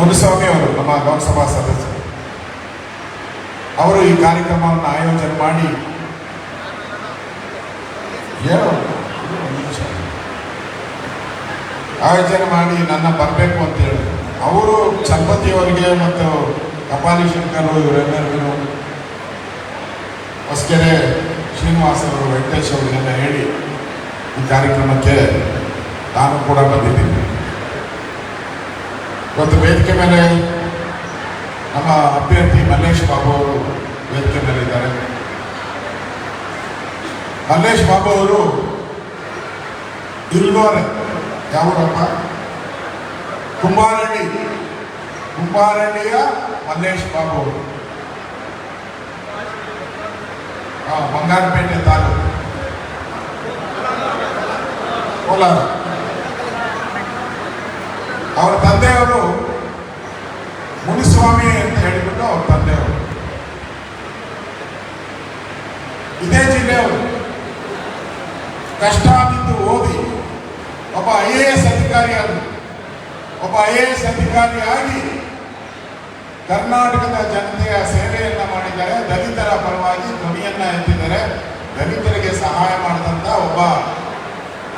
ಮುನಿಸ್ವಾಮಿ ಅವರು, ನಮ್ಮ ಲೋಕಸಭಾ ಸದಸ್ಯರು, ಅವರು ಈ ಕಾರ್ಯಕ್ರಮವನ್ನು ಆಯೋಜನೆ ಮಾಡಿ ಆಯೋಜನೆ ಮಾಡಿ ನನ್ನ ಬರಬೇಕು ಅಂತ ಹೇಳಿ. ಅವರು ಚಲಪತಿಯವರಿಗೆ ಮತ್ತು ಕಪಾಲಿ ಶಂಕರ್ ಇವರೆಲ್ಲರಿಗೂ ಹೊಸಕೆರೆ ಶ್ರೀನಿವಾಸ್ ಅವರು, ವೆಂಕಟೇಶ್ ಅವರಿಗೆಲ್ಲ ಹೇಳಿ ಈ ಕಾರ್ಯಕ್ರಮಕ್ಕೆ ನಾನು ಕೂಡ ಬಂದಿದ್ದೀನಿ. ಇವತ್ತು ವೇದಿಕೆ ಮೇಲೆ ನಮ್ಮ ಅಭ್ಯರ್ಥಿ ಮಲ್ಲೇಶ್ ಬಾಬು ಅವರು ವೇದಿಕೆ ಮೇಲೆ ಇದ್ದಾರೆ ಮಲ್ಲೇಶ್ ಬಾಬು ಅವರು ಇಲ್ವರೆ ಯಾವೂರಪ್ಪ ಕುಂಬಾರಳ್ಳಿ ಕುಂಬಾರಳ್ಳಿಯ ಮಲ್ಲೇಶ್ ಬಾಬು ಅವರು ಆ, ಬಂಗಾರಪೇಟೆ ತಾಲೂಕು ಕೋಲಾರ ಅವರ ತಂದೆಯವರು ಮುನಿಸ್ವಾಮಿ ಅಂತ ಹೇಳಿಬಿಟ್ಟು ಅವ್ರ ತಂದೆಯವರು ಇದೇ ಜಿಲ್ಲೆಯವರು ಕಷ್ಟ ಬಿದ್ದು ಓದಿ, ಒಬ್ಬ ಐ ಎ ಎಸ್ ಅಧಿಕಾರಿ ಆದರು ಒಬ್ಬ ಐ ಎ ಎಸ್ ಅಧಿಕಾರಿಯಾಗಿ ಕರ್ನಾಟಕದ ಜನತೆಯ ಸೇವೆಯನ್ನು ಮಾಡಿದ್ದಾರೆ. ದಲಿತರ ಪರವಾಗಿ ಧ್ವನಿಯನ್ನ ಎತ್ತಿದ್ದಾರೆ. ದಲಿತರಿಗೆ ಸಹಾಯ ಮಾಡಿದಂಥ ಒಬ್ಬ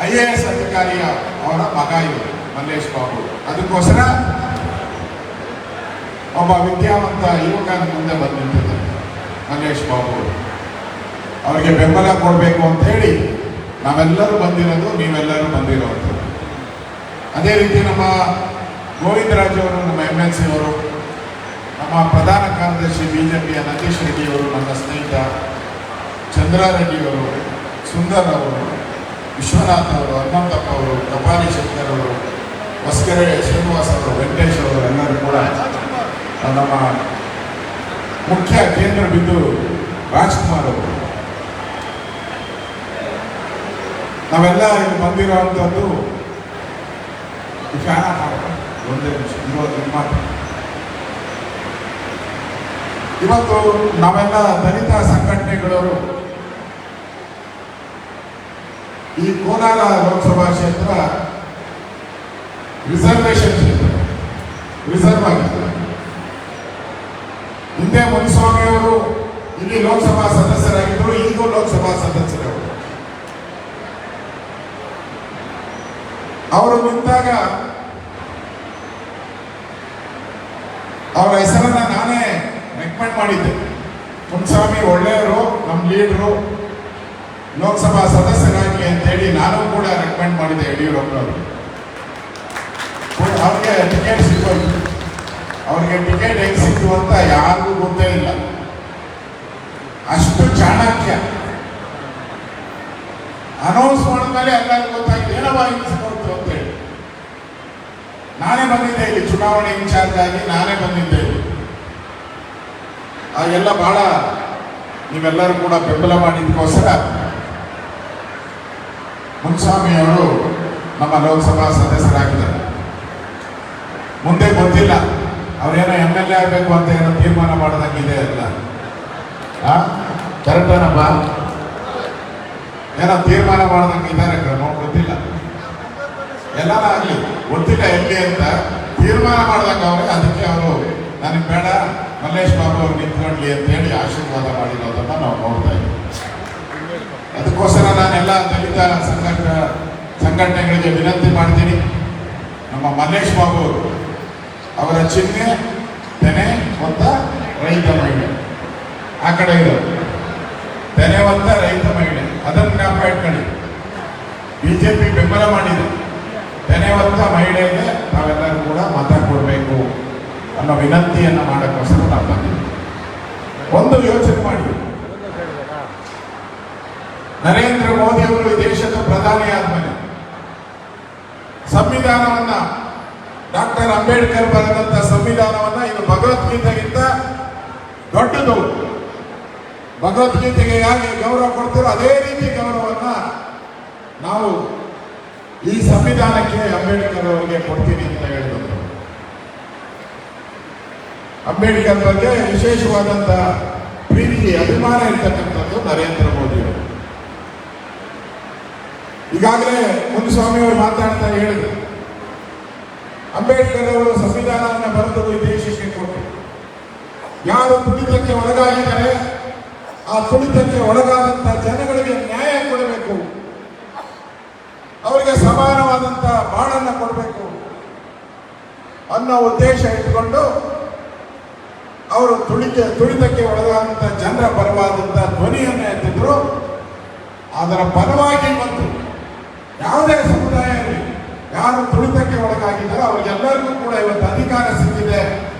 ಐ ಎ ಎಸ್ ಅಧಿಕಾರಿಯ ಅವರ ಮಗ ಇವರು. ಮಲ್ಲೇಶ್ ಬಾಬು. ಅದಕ್ಕೋಸ್ಕರ ಒಬ್ಬ ವಿದ್ಯಾವಂತ ಯುವಕನ ಮುಂದೆ ಬಂದು ನಿಂತಿದ್ದಾರೆ ಮಲ್ಲೇಶ್ ಬಾಬು. ಅವರಿಗೆ ಬೆಂಬಲ ಕೊಡಬೇಕು ಅಂತ ಹೇಳಿ ನಾವೆಲ್ಲರೂ ಬಂದಿರೋದು, ನೀವೆಲ್ಲರೂ ಬಂದಿರೋದು ಅದೇ ರೀತಿ ನಮ್ಮ ಗೋವಿಂದರಾಜ್ ಅವರು, ನಮ್ಮ ಎಂ ಎಲ್ ಸಿ ಅವರು, ನಮ್ಮ ಪ್ರಧಾನ ಕಾರ್ಯದರ್ಶಿ ಬಿ ಜೆ ಪಿಯ ನತೀಶ್ ರೆಡ್ಡಿಯವರು ನನ್ನ ಸ್ನೇಹಿತ ಚಂದ್ರಾರೆಡ್ಡಿಯವರು ಸುಂದರ್ ಅವರು, ವಿಶ್ವನಾಥ್ ಅವರು, ಹನುಮಂತಪ್ಪ ಅವರು ಕಪಾಲಿ ಶಂಕರ್ ಅವರು ಹೊಸಕೆರೆ ಶ್ರೀನಿವಾಸ್ ಅವರು ವೆಂಕಟೇಶ್ ಅವರು ಎಲ್ಲರೂ ಕೂಡ ನಮ್ಮ ಮುಖ್ಯ ಕೇಂದ್ರ ಬಿಂದು ರಾಜ್ಕುಮಾರ್ ಅವರು ನಾವೆಲ್ಲ ಇಲ್ಲಿ ಫ್ಯಾನ್ ಆಫ್ ಮಾಡು. ಒಂದೇ ನಿಮಿಷ, ಇರೋದು ಮಾತು. ಇವತ್ತು ನಾವೆಲ್ಲ ದಲಿತ ಸಂಘಟನೆಗಳವರು ಈ ಕೋಲಾರ ಲೋಕಸಭಾ ಕ್ಷೇತ್ರ ರಿಸರ್ವೇಶನ್ ರಿಸರ್ವ್ ಆಗಿದೆ ಹಿಂದೆ ಮುನಿಸ್ವಾಮಿ ಅವರು ಇಲ್ಲಿ ಲೋಕಸಭಾ ಸದಸ್ಯರಾಗಿದ್ದರು, ಈಗೂ ಲೋಕಸಭಾ ಸದಸ್ಯರವರು ಅವರು ನಿಂತಾಗ ಅವರ ಹೆಸರನ್ನ ನಾನೇ ರೆಕಮೆಂಡ್ ಮಾಡಿದ್ದೆ. ಮುನ್ಸ್ವಾಮಿ ಒಳ್ಳೆಯವರು ನಮ್ಮ ಲೀಡರು, ಲೋಕಸಭಾ ಸದಸ್ಯರಾಗಿ ಅಂತೇಳಿ ನಾನು ಕೂಡ ರೆಕಮೆಂಡ್ ಮಾಡಿದ್ದೆ ಯಡಿಯೂರಪ್ಪನವರು. ಅವ್ರಿಗೆ ಟಿಕೆಟ್ ಸಿಗೋದು ಅವ್ರಿಗೆ ಟಿಕೆಟ್ ಹೆಂಗೆ ಸಿಕ್ತು ಅಂತ ಯಾರಿಗೂ ಗೊತ್ತೇ ಇಲ್ಲ. ಅಷ್ಟು ಚಾಣಕ್ಯ. ಅನೌನ್ಸ್ ಮಾಡಿದ್ಮೇಲೆ ಎಲ್ಲರಿಗೂ ಗೊತ್ತಾಗಿದೆ ಏನವ ಹಿಂಗಿಸ್ಕೊಳ್ತು ಅಂತೇಳಿ ನಾನೇ ಬಂದಿದ್ದೆ ಇಲ್ಲಿ, ಚುನಾವಣೆ ಇನ್ಚಾರ್ಜ್ ಆಗಿ ನಾನೇ ಬಂದಿದ್ದೆ ಇಲ್ಲಿ. ಆಗೆಲ್ಲ ಬಹಳ ನೀವೆಲ್ಲರೂ ಕೂಡ ಬೆಂಬಲ ಮಾಡಿದ್ದಕ್ಕೋಸ್ಕರ ಮುನ್ಸ್ವಾಮಿ ಅವರು ನಮ್ಮ ಲೋಕಸಭಾ ಸದಸ್ಯರಾಗಿದ್ದಾರೆ. ಮುಂದೆ ಗೊತ್ತಿಲ್ಲ. ಅವ್ರೇನೋ ಎಂ ಎಲ್ ಎ ಆಗಬೇಕು ಅಂತ ಏನೋ ತೀರ್ಮಾನ ಮಾಡೋದಂಗಿದೆ ಅಲ್ಲ ಕರೆಕ್ಟನಪ್ಪ ಏನೋ ತೀರ್ಮಾನ ಮಾಡೋದಂಗೆ ಇದ್ದಾರೆ ಗೊತ್ತಿಲ್ಲ. ಎಲ್ಲಾರ ಆಗಲಿ ಗೊತ್ತಿಲ್ಲ ಎಲ್ಲಿ ಅಂತ. ತೀರ್ಮಾನ ಮಾಡಿದಾಗ ಅವ್ರಿಗೆ ಅದಕ್ಕೆ ಅವರು ನನಗೆ ಬೇಡ ಮಲ್ಲೇಶ್ ಬಾಬು ಅವ್ರು ನಿಂತ್ಕೊಳ್ಳಿ ಅಂತ ಹೇಳಿ ಆಶೀರ್ವಾದ ಮಾಡಿರೋದನ್ನ ನಾವು ನೋಡ್ತಾ ಇದ್ದೀವಿ ಅದಕ್ಕೋಸ್ಕರ ನಾನೆಲ್ಲ ದಲಿತ ಸಂಘಟ ಸಂಘಟನೆಗಳಿಗೆ ವಿನಂತಿ ಮಾಡ್ತೀನಿ. ನಮ್ಮ ಮಲ್ಲೇಶ್ ಬಾಬು ಅವರು ಚಿಹ್ನೆ, ತೆನೆ ಹೊತ್ತ ರೈತ ಮಹಿಳೆ. ಆ ಕಡೆ ಇರೋದು ತೆನೆ ಹೊತ್ತ ರೈತ ಮಹಿಳೆ. ಅದನ್ನು ಜ್ಞಾಪ ಇಟ್ಕೊಳ್ಳಿ ಬಿಜೆಪಿ ಬೆಂಬಲ ಮಾಡಿದೆ. ತೆನೆ ಹೊತ್ತ ಮಹಿಳೆಗೆ ನಾವೆಲ್ಲರೂ ಕೂಡ ಮತ ಕೊಡಬೇಕು ಅನ್ನೋ ವಿನಂತಿಯನ್ನು ಮಾಡೋಕ್ಕೋಸ್ಕರ ನಾವು ಬಂದಿದ್ದೀವಿ ಒಂದು ಯೋಚನೆ ಮಾಡಿ. ನರೇಂದ್ರ ಮೋದಿ ಅವರು ದೇಶದ ಪ್ರಧಾನಿ ಆದ್ಮೇಲೆ ಸಂವಿಧಾನವನ್ನ ಡಾಕ್ಟರ್ ಅಂಬೇಡ್ಕರ್ ಬರೆದಂತ ಸಂವಿಧಾನವನ್ನ ಇದು ಭಗವದ್ಗೀತೆಗಿಂತ ದೊಡ್ಡದು. ಭಗವದ್ಗೀತೆಗೆ ಹೇಗೆ ಗೌರವ ಕೊಡ್ತೀರೋ ಅದೇ ರೀತಿ ಗೌರವವನ್ನ ನಾವು ಈ ಸಂವಿಧಾನಕ್ಕೆ ಅಂಬೇಡ್ಕರ್ ಅವರಿಗೆ ಕೊಡ್ತೀನಿ ಅಂತ ಹೇಳಿದ್ರು ಅಂಬೇಡ್ಕರ್ ಬಗ್ಗೆ ವಿಶೇಷವಾದಂತ ಪ್ರೀತಿ, ಅಭಿಮಾನ ಇರ್ತಕ್ಕಂಥದ್ದು ನರೇಂದ್ರ ಮೋದಿ ಅವರು. ಈಗಾಗಲೇ ಮುನಿಸ್ವಾಮಿ ಅವರು ಮಾತಾಡ್ತಾ ಹೇಳಿದ್ರು. ಅಂಬೇಡ್ಕರ್ ಅವರು ಸಂವಿಧಾನವನ್ನು ಬರೆದು ಯಾರು ತುಳಿತಕ್ಕೆ ಒಳಗಾಗಿದ್ದಾರೆ, ಆ ತುಳಿತಕ್ಕೆ ಒಳಗಾದಂತ ಜನಗಳಿಗೆ ನ್ಯಾಯ ಕೊಡಬೇಕು. ಅವರಿಗೆ ಸಮಾನವಾದಂತ ಬಾಳನ್ನ ಕೊಡಬೇಕು. ಅನ್ನೋ ಉದ್ದೇಶ ಇಟ್ಟುಕೊಂಡು ಅವರು ತುಳಿತ ತುಳಿತಕ್ಕೆ ಒಳಗಾದಂತ ಜನರ ಪರವಾದಂತ ಧ್ವನಿಯನ್ನು ಎತ್ತಿದ್ರು. ಅದರ ಪರವಾಗಿ ಮತ್ತು ಯಾವುದೇ ಯಾರು ತುಳಿತಕ್ಕೆ ಒಳಗಾಗಿದ್ದಾರೋ ಅವ್ರಿಗೆಲ್ಲರಿಗೂ ಕೂಡ ಇವತ್ತು ಅಧಿಕಾರ ಸಿಕ್ಕಿದೆ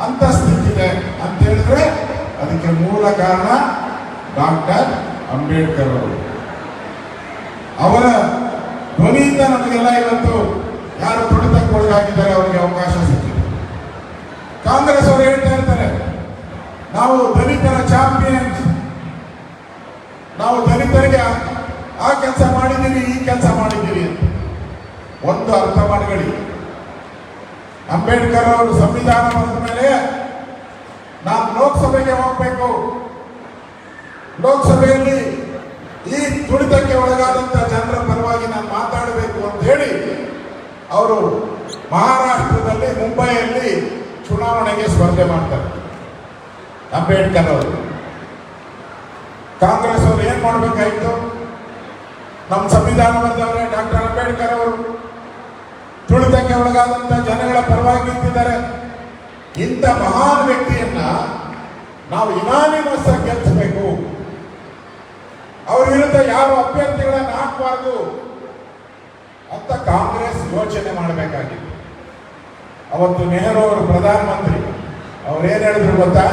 ಅಂತಸ್ತಿದೆ ಅಂತ ಹೇಳಿದ್ರೆ ಅದಕ್ಕೆ ಮೂಲ ಕಾರಣ ಡಾಕ್ಟರ್ ಅಂಬೇಡ್ಕರ್ ಅವರು. ಅವರ ಧ್ವನಿಯಿಂದ ನಮಗೆಲ್ಲ ಇವತ್ತು ಯಾರು ತುಳಿತಕ್ಕೆ ಒಳಗಾಗಿದ್ದಾರೆ ಅವರಿಗೆ ಅವಕಾಶ ಸಿಕ್ಕಿದೆ. ಕಾಂಗ್ರೆಸ್ ಅವರು ಹೇಳ್ತಾ ಇರ್ತಾರೆ, ನಾವು ದಲಿತರ ಚಾಂಪಿಯನ್ಸ್, ನಾವು ದಲಿತರಿಗೆ ಆ- ಕೆಲಸ ಮಾಡಿದ್ದೀವಿ ಈ ಕೆಲಸ ಅಂತ ಒಂದು ಅರ್ಥ ಮಾಡ್ಕೊಳ್ಳಿ. ಅಂಬೇಡ್ಕರ್ ಅವರು ಸಂವಿಧಾನ ಬಂದ ಮೇಲೆ ನಾನು ಲೋಕಸಭೆಗೆ ಹೋಗ್ಬೇಕು. ಲೋಕಸಭೆಯಲ್ಲಿ ಈ ತುಳಿತಕ್ಕೆ ಒಳಗಾದಂತ ಜನರ ಪರವಾಗಿ ನಾನು ಮಾತಾಡಬೇಕು ಅಂತ ಹೇಳಿ ಅವರು ಮಹಾರಾಷ್ಟ್ರದಲ್ಲಿ ಮುಂಬೈಯಲ್ಲಿ ಚುನಾವಣೆಗೆ ಸ್ಪರ್ಧೆ ಮಾಡ್ತಾರೆ. ಅಂಬೇಡ್ಕರ್ ಅವರು. ಕಾಂಗ್ರೆಸ್ ಅವರು ಏನ್ ಮಾಡ್ಬೇಕಾಯ್ತು? ನಮ್ಮ ಸಂವಿಧಾನ ಬಂದವರೇ ಡಾಕ್ಟರ್ ಅಂಬೇಡ್ಕರ್ ಅವರು ತುಳಿತಕ್ಕೆ ಒಳಗಾದಂತ ಜನಗಳ ಪರವಾಗಿ ನಿಂತಿದ್ದಾರೆ. ಇಂಥ ಮಹಾನ್ ವ್ಯಕ್ತಿಯನ್ನ ನಾವು ಇನಾನಿಮಸ್ ಗೆಲ್ಲಿಸಬೇಕು ಅವ್ರ ವಿರುದ್ಧ ಯಾವ ಅಭ್ಯರ್ಥಿಗಳನ್ನ ಹಾಕಬಾರ್ದು ಅಂತ ಕಾಂಗ್ರೆಸ್ ಯೋಚನೆ ಮಾಡಬೇಕಾಗಿತ್ತು. ಅವತ್ತು ನೆಹರು ಅವರು ಪ್ರಧಾನಮಂತ್ರಿ ಅವ್ರು ಏನ್ ಹೇಳಿದ್ರು ಗೊತ್ತಾ?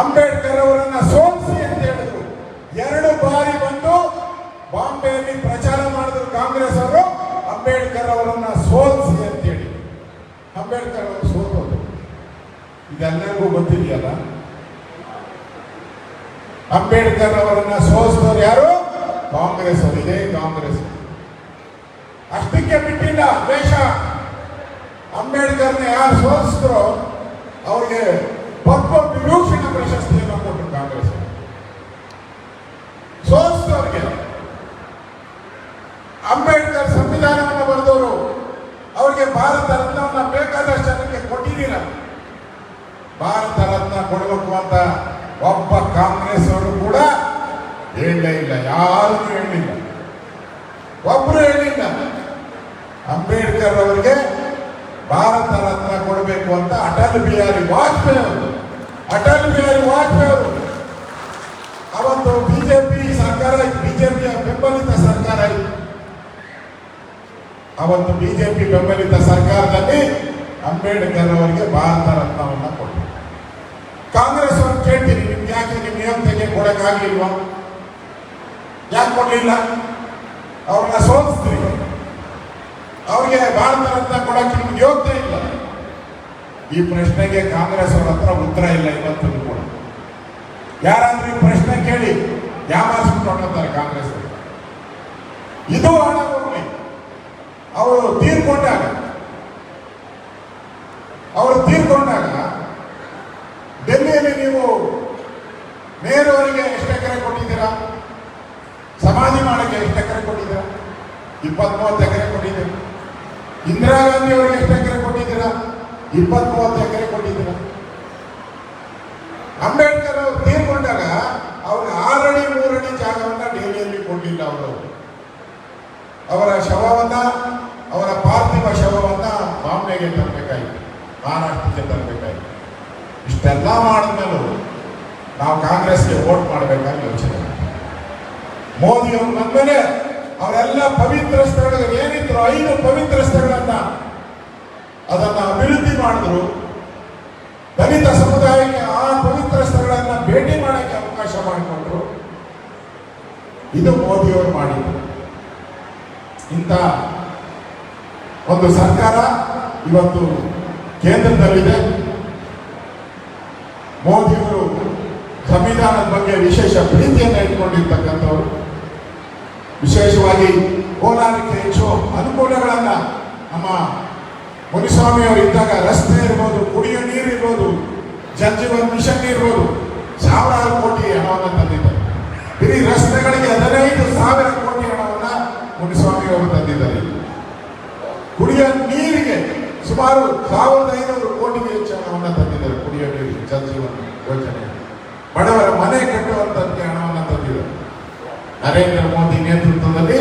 ಅಂಬೇಡ್ಕರ್ ಅವರನ್ನ ಸೋಲಿಸಿ ಅಂತ ಹೇಳಿದ್ರು. ಎರಡು ಬಾರಿ ಬಂದು ಬಾಂಬೆಯಲ್ಲಿ ಪ್ರಚಾರ ಮಾಡಿದ್ರು ಕಾಂಗ್ರೆಸ್ ಅವರು. ಅಂಬೇಡ್ಕರ್ ಅವರನ್ನ ಸೋಲಿಸಿ ಅಂತೇಳಿ. ಅಂಬೇಡ್ಕರ್ ಅವರು ಸೋಲೋದು ಇದೆಲ್ಲರಿಗೂ ಗೊತ್ತಿದೆಯಲ್ಲ? ಅಂಬೇಡ್ಕರ್ ಅವರನ್ನ ಸೋಲಿಸಿದವರು ಯಾರು? ಕಾಂಗ್ರೆಸ್ ಅವರು, ಇದೇ ಕಾಂಗ್ರೆಸ್. ಅಷ್ಟಕ್ಕೆ ಬಿಟ್ಟಿಲ್ಲ ದ್ವೇಷ. ಅಂಬೇಡ್ಕರ್ನ ಯಾರು ಸೋಲಿಸಿದ್ರು ಅವ್ರಿಗೆ ಪದ್ಮ ವಿಭೂಷಣ ಪ್ರಶಸ್ತಿಯನ್ನು ಕೊಟ್ಟರು ಕಾಂಗ್ರೆಸ್ ಸೋಲಿಸಿದವ್ರಿಗೆ ಅಂಬೇಡ್ಕರ್ ಸಂವಿಧಾನವನ್ನು ಬರೆದವರು ಅವರಿಗೆ ಭಾರತ ರತ್ನವನ್ನ ಬೇಕಾದಷ್ಟು ಜನಕ್ಕೆ ಕೊಟ್ಟಿದ್ದೀರ ಭಾರತ ರತ್ನ ಕೊಡಬೇಕು ಅಂತ ಒಬ್ಬ ಕಾಂಗ್ರೆಸ್ ಅವರು ಕೂಡ ಹೇಳಲೇ ಇಲ್ಲ ಯಾರು ಹೇಳಲಿಲ್ಲ. ಒಬ್ರು ಹೇಳಿಲ್ಲ ಅಂಬೇಡ್ಕರ್ ಅವರಿಗೆ ಭಾರತ ರತ್ನ ಕೊಡಬೇಕು ಅಂತ ಅಟಲ್ ಬಿಹಾರಿ ವಾಜಪೇಯಿ ಅವರು, ಅಟಲ್ ಬಿಹಾರಿ ವಾಜಪೇಯಿ ಅವರು. ಅವತ್ತು ಬಿಜೆಪಿ ಸರ್ಕಾರ ಬಿಜೆಪಿಯ ಬೆಂಬಲಿತ ಸರ್ಕಾರ ಅವತ್ತು ಬಿಜೆಪಿ ಬೆಂಬಲಿತ ಸರ್ಕಾರದಲ್ಲಿ ಅಂಬೇಡ್ಕರ್ ಅವರಿಗೆ ಭಾರತ ರತ್ನವನ್ನು ಕೊಟ್ಟರು. ಕೇಳ್ತೀನಿ ನಿಯೋಗಕ್ಕೆ ಕೊಡಕ್ಕಾಗ್ಲಿಲ್ವಾ? ಯಾಕೆ ಕೊಡಲಿಲ್ಲ? ಅವ್ರನ್ನ ಸೋಲಿಸ್ತೀವಿ ಅವ್ರಿಗೆ ಭಾರತ ರತ್ನ ಕೊಡಕ್ಕೆ ನಿಮ್ಗೆ ಯೋಗ್ಯತೆ ಇಲ್ಲ. ಈ ಪ್ರಶ್ನೆಗೆ ಕಾಂಗ್ರೆಸ್ ಅವ್ರ ಹತ್ರ ಉತ್ತರ ಇಲ್ಲ ಇವತ್ತು ಕೂಡ. ಯಾರಾದ್ರೂ ಈ ಪ್ರಶ್ನೆ ಕೇಳಿ ಯಾಮಾರಿಸ್ಬಿಟ್ಟು ಹೊರಡ್ತಾರೆ ಕಾಂಗ್ರೆಸ್ ಇದು ಹಣ ಹೋಗ್ಲಿ. ಅವರು ತೀರ್ಕೊಂಡಾಗ ಅವರು ತೀರ್ಕೊಂಡಾಗ ಡೆಲ್ಲಿಯಲ್ಲಿ ನೀವು ನೇರವರಿಗೆ ಎಷ್ಟು ಎಕರೆ ಕೊಟ್ಟಿದ್ದೀರಾ ಸಮಾಧಿ ಮಾಡಕ್ಕೆ ಎಷ್ಟು ಎಕರೆ ಕೊಟ್ಟಿದ್ದೀರಾ ಇಪ್ಪತ್ತ್ ಮೂವತ್ತು ಎಕರೆ ಕೊಟ್ಟಿದ್ದೀರಾ? ಇಂದಿರಾ ಗಾಂಧಿ ಅವರಿಗೆ ಎಷ್ಟು ಎಕರೆ ಕೊಟ್ಟಿದ್ದೀರಾ? ಇಪ್ಪತ್ತ್ ಮೂವತ್ತು ಎಕರೆ ಕೊಟ್ಟಿದ್ದೀರಾ? ಅಂಬೇಡ್ಕರ್ ಅವರು ತೀರ್ಕೊಂಡಾಗ ಅವ್ರಿಗೆ ಆರಡಿ, ಮೂರಡಿ ಜಾಗವನ್ನ ದೆಹಲಿಯಲ್ಲಿ ಕೊಟ್ಟಿಲ್ಲ ಅವರು. ಅವರ ಶವವನ್ನ, ಅವರ ಪಾರ್ಥಿವ ಶವವನ್ನ ಬಾಂಬೆಗೆ ತರಬೇಕಾಯಿತು, ಮಹಾರಾಷ್ಟ್ರಕ್ಕೆ ತರಬೇಕಾಯಿತು. ಇಷ್ಟೆಲ್ಲ ಮಾಡಿದ್ಮೇಲೂ ನಾವು ಕಾಂಗ್ರೆಸ್ಗೆ ವೋಟ್ ಮಾಡಬೇಕಾಗಿ ಯೋಚನೆ ಮೋದಿಯವರು ಮೋದಿ ಅವರು ಅವರೆಲ್ಲ ಪವಿತ್ರ ಸ್ಥಳಗಳು ಏನಿದ್ರು ಐದು ಪವಿತ್ರ ಸ್ಥಳಗಳನ್ನ ಅದನ್ನ ಅಭಿವೃದ್ಧಿ ಮಾಡಿದ್ರು. ದಲಿತ ಸಮುದಾಯಕ್ಕೆ ಆ ಪವಿತ್ರ ಸ್ಥಳಗಳನ್ನ ಭೇಟಿ ಮಾಡಕ್ಕೆ ಅವಕಾಶ ಮಾಡಿಕೊಟ್ರು. ಇದು ಮೋದಿಯವರು ಮಾಡಿದ್ರು ಇಂಥ ಒಂದು ಸರ್ಕಾರ ಇವತ್ತು ಕೇಂದ್ರದಲ್ಲಿದೆ. ಮೋದಿಯವರು ಸಂವಿಧಾನದ ಬಗ್ಗೆ ವಿಶೇಷ ಪ್ರೀತಿಯನ್ನು ಇಟ್ಕೊಂಡಿರ್ತಕ್ಕಂಥವ್ರು. ವಿಶೇಷವಾಗಿ ಹೋಲಾರಿಕೆ ಹೆಚ್ಚು ಅನುಕೂಲಗಳನ್ನು ನಮ್ಮ ಮುನಿಸ್ವಾಮಿಯವರು ಇದ್ದಾಗ ರಸ್ತೆ ಇರ್ಬೋದು, ಕುಡಿಯೋ ನೀರು ಇರ್ಬೋದು ಜಲಜೀವನ್ ಮಿಷನ್ ಇರ್ಬೋದು, ಸಾವಿರಾರು ಕೋಟಿ ಹಣವನ್ನು ತಂದಿದ್ದಾರೆ. ಇಡೀ ರಸ್ತೆಗಳಿಗೆ ಹದಿನೈದು ಸಾವಿರ ಕೋಟಿ ಹಣವನ್ನು ಮುನಿಸ್ವಾಮಿಯವರು ತಂದಿದ್ದಾರೆ. ಕುಡಿಯೋ ನೀರಿಗೆ ಸುಮಾರು ಸಾವಿರದ ಐನೂರು ಕೋಟಿಗೆ ಹೆಚ್ಚು ಹಣವನ್ನು ತಂದಿದ್ದಾರೆ. ಕುಡಿಯೋ ನೀರು ಜಲಜೀವನ್ ಯೋಜನೆ. ಬಡವರ ಮನೆ ಕಟ್ಟುವಂಥದ್ದೇ ಹಣವನ್ನು ತಂದಿದ್ದಾರೆ. ನರೇಂದ್ರ ಮೋದಿ ನೇತೃತ್ವದಲ್ಲಿ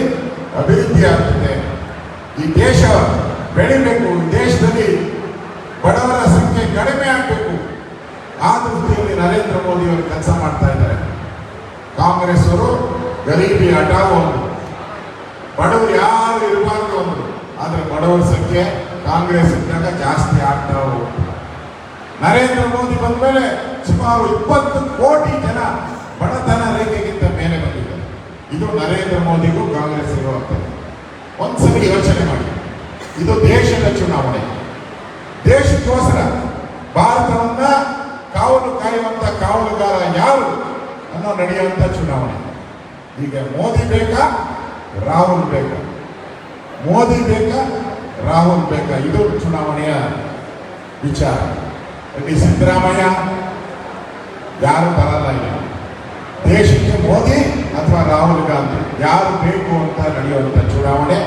ಅಭಿವೃದ್ಧಿ ಆಗ್ತದೆ. ಈ ದೇಶ ಬೆಳಿಬೇಕು ದೇಶದಲ್ಲಿ ಬಡವರ ಸಂಖ್ಯೆ ಕಡಿಮೆ ಆಗಬೇಕು. ಆ ದೃಷ್ಟಿಯಲ್ಲಿ ನರೇಂದ್ರ ಮೋದಿ ಅವರು ಕೆಲಸ ಮಾಡ್ತಾ ಇದ್ದಾರೆ. ಕಾಂಗ್ರೆಸ್ ಅವರು ಗರೀಬಿ ಹಠಾವು ಬಡವರು ಯಾರು ಇರಬಾರ್ದು ಅಂದರು ಆದರೆ ಬಡವರ ಸಂಖ್ಯೆ ಕಾಂಗ್ರೆಸ್ ಇದ್ದಾಗ ಜಾಸ್ತಿ ಆಗ್ತಾ ಹೋಗುತ್ತೆ. ನರೇಂದ್ರ ಮೋದಿ ಬಂದ ಮೇಲೆ ಸುಮಾರು ಇಪ್ಪತ್ತು ಕೋಟಿ ಜನ ಬಡತನ ರೇಖೆಗಿಂತ ಇದು ನರೇಂದ್ರ ಮೋದಿಗೂ ಕಾಂಗ್ರೆಸ್ ಇರುವಂಥದ್ದು ಒಂದ್ಸರಿ ಯೋಚನೆ ಮಾಡಿ. ಇದು ದೇಶದ ಚುನಾವಣೆ. ದೇಶಕ್ಕೋಸ್ಕರ ಭಾರತವನ್ನ ಕಾವಲು ಕಾಯುವಂತ ಕಾವಲುಗಾರ ಯಾರು ಅನ್ನೋ ನಡೆಯುವಂತ ಚುನಾವಣೆ. ಈಗ ಮೋದಿ ಬೇಕಾ? ರಾಹುಲ್ ಬೇಕಾ? ಮೋದಿ ಬೇಕಾ? ರಾಹುಲ್ ಬೇಕಾ? ಇದು ಚುನಾವಣೆಯ ವಿಚಾರ. ಇಲ್ಲಿ ಸಿದ್ದರಾಮಯ್ಯ ಯಾರು ಬರಲ್ಲ ದೇಶಕ್ಕೆ ಮೋದಿ ಯಾರು ಬೇಕು ಅಂತ ನಡೆಯುವಂತ ಚುನಾವಣೆ,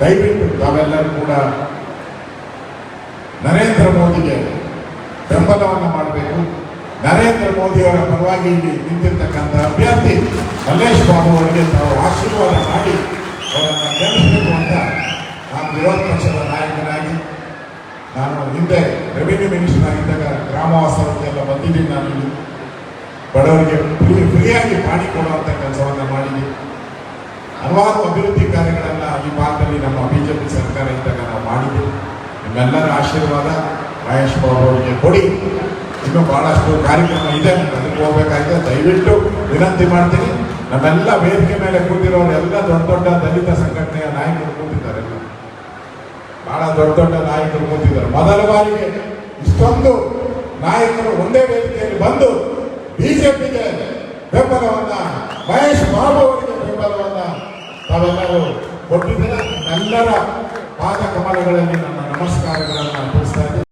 ದಯವಿಟ್ಟು ತಾವೆಲ್ಲರೂ ಕೂಡ ನರೇಂದ್ರ ಮೋದಿಗೆ ಬೆಂಬಲವನ್ನು ಮಾಡಬೇಕು. ನರೇಂದ್ರ ಮೋದಿಯವರ ಪರವಾಗಿ ಇಲ್ಲಿ ನಿಂತಿರ್ತಕ್ಕಂಥ ಅಭ್ಯರ್ಥಿ ಮಲ್ಲೇಶ್ ಬಾಬು ಅವರಿಗೆ ತಾವು ಆಶೀರ್ವಾದ ಮಾಡಿ ಅವರನ್ನು ಗೆಲ್ಲಿಸಬೇಕು ಅಂತ ನಾನು ವಿರೋಧ ಪಕ್ಷದ ನಾಯಕನಾಗಿ, ನಾನು ಹಿಂದೆ ರೆವಿನ್ಯೂ ಮಿನಿಸ್ಟರ್ ಆಗಿದ್ದಾಗ ಎಲ್ಲ ಬಂದಿದ್ದೀನಿ ನಾನು ಬಡವರಿಗೆ ಫ್ರೀ, ಫ್ರೀಯಾಗಿ ಪಾಣಿ ಕೊಡುವಂಥ ಕೆಲಸವನ್ನು ಮಾಡಿದ್ದೀನಿ. ಹಲವಾರು ಅಭಿವೃದ್ಧಿ ಕಾರ್ಯಗಳನ್ನು ಈ ಭಾಗದಲ್ಲಿ ನಮ್ಮ ಬಿಜೆಪಿ ಸರ್ಕಾರ ಇದ್ದಾಗ ನಾವು ಮಾಡಿದ್ದೀವಿ ನಿಮ್ಮೆಲ್ಲರ ಆಶೀರ್ವಾದ ಮಹೇಶ್ ಬಾಬು ಅವರಿಗೆ ಕೊಡಿ. ಇನ್ನೂ ಬಹಳಷ್ಟು ಕಾರ್ಯಕ್ರಮ ಇದೆ. ಅದಕ್ಕೆ ಹೋಗಬೇಕಾಗಿದೆ. ದಯವಿಟ್ಟು ವಿನಂತಿ ಮಾಡ್ತೀನಿ. ನಮ್ಮೆಲ್ಲ ವೇದಿಕೆ ಮೇಲೆ ಕೂತಿರೋರು ಎಲ್ಲ ದೊಡ್ಡ ದೊಡ್ಡ ದಲಿತ ಸಂಘಟನೆಯ ನಾಯಕರು ಕೂತಿದ್ದಾರೆ. ಬಹಳ ದೊಡ್ಡ ದೊಡ್ಡ ನಾಯಕರು ಕೂತಿದ್ದಾರೆ. ಮೊದಲ ಬಾರಿಗೆ ಇಷ್ಟೊಂದು ನಾಯಕರು ಒಂದೇ ವೇದಿಕೆಯಲ್ಲಿ ಬಂದು ಬಿಜೆಪಿಗೆ ಬೆಂಬಲವನ್ನ, ಮಹೇಶ್ ಬಾಬು ಅವರಿಗೆ ಬೆಂಬಲವನ್ನ ತಾವೆಲ್ಲರೂ ಕೊಟ್ಟಿದ್ದೀರ ಎಲ್ಲರ ಪಾದ ಕಮಲಗಳಲ್ಲಿ ನನ್ನ ನಮಸ್ಕಾರಗಳನ್ನು ಅರ್ಪಿಸ್ತಾ ಇದ್ದೀನಿ.